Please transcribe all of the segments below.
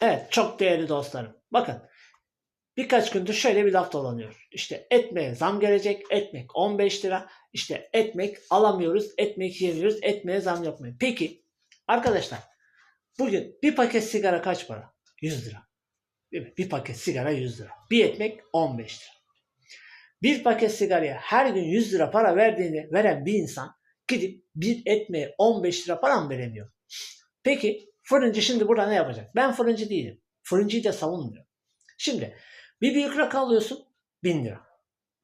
Evet çok değerli dostlarım. Bakın birkaç gündür şöyle bir laf dolanıyor. İşte ekmeğe zam gelecek. Ekmek 15 lira. İşte ekmek alamıyoruz. Ekmek yemiyoruz. Ekmeğe zam yapmayın. Peki arkadaşlar bugün bir paket sigara kaç para? 100 lira. Değil mi? Bir paket sigara 100 lira. Bir ekmek 15 lira. Bir paket sigaraya her gün 100 lira para verdiğini veren bir insan gidip bir ekmeğe 15 lira para mı veremiyor? Peki fırıncı şimdi burada ne yapacak? Ben fırıncı değilim. Fırıncıyı da savunmuyorum. Şimdi bir büyük rakı alıyorsun 1000 lira.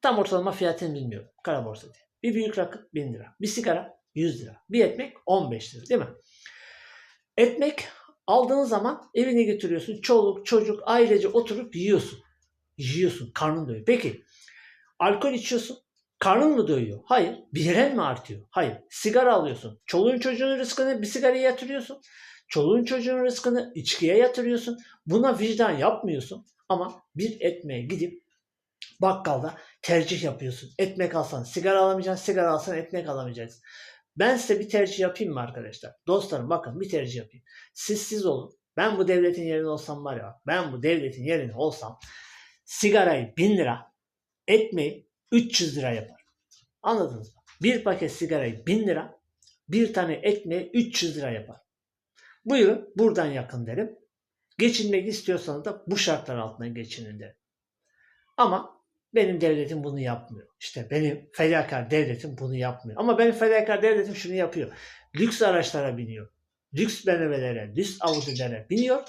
Tam ortalama fiyatını bilmiyorum. Kara borsa diye. Bir büyük rakı 1000 lira. Bir sigara 100 lira. Bir ekmek 15 lira değil mi? Ekmek aldığın zaman evine götürüyorsun. Çoluk çocuk ailece oturup yiyorsun. Yiyorsun. Karnın doyuyor. Peki alkol içiyorsun. Karnın mı doyuyor? Hayır. Biren mi artıyor? Hayır. Sigara alıyorsun. Çoluğun çocuğun rızkını bir sigaraya yatırıyorsun. Çoluğun çocuğun rızkını içkiye yatırıyorsun. Buna vicdan yapmıyorsun. Ama bir ekmeğe gidip bakkalda tercih yapıyorsun. Ekmek alsan sigara alamayacaksın. Sigara alsan ekmek alamayacaksın. Ben size bir tercih yapayım mı arkadaşlar? Dostlarım bakın bir tercih yapayım. Siz siz olun. Ben bu devletin yerinde olsam var ya ben bu devletin yerinde olsam sigarayı 1000 lira ekmeği 300 lira yapar. Anladınız mı? Bir paket sigarayı 1000 lira bir tane ekmeği 300 lira yapar. Buyurun buradan yakın derim. Geçinmek istiyorsanız da bu şartlar altında geçinin derim. Ama benim devletim bunu yapmıyor. İşte benim fedakar devletim bunu yapmıyor. Ama benim fedakar devletim şunu yapıyor. Lüks araçlara biniyor. Lüks BMW'lere, lüks Audi'lere biniyor.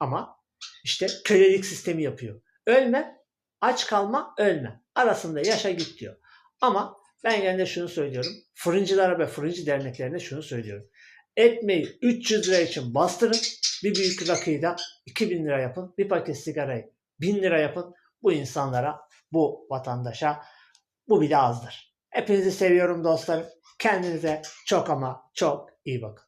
Ama işte kölelik sistemi yapıyor. Ölme, aç kalma, ölme. Arasında yaşa git diyor. Ama ben de şunu söylüyorum. Fırıncılara ve fırıncı derneklerine şunu söylüyorum. Ekmeği 300 lira için bastırın. Bir büyük rakıyı da 2000 lira yapın. Bir paket sigarayı 1000 lira yapın. Bu insanlara, bu vatandaşa bu bile azdır. Hepinizi seviyorum dostlarım. Kendinize çok ama çok iyi bakın.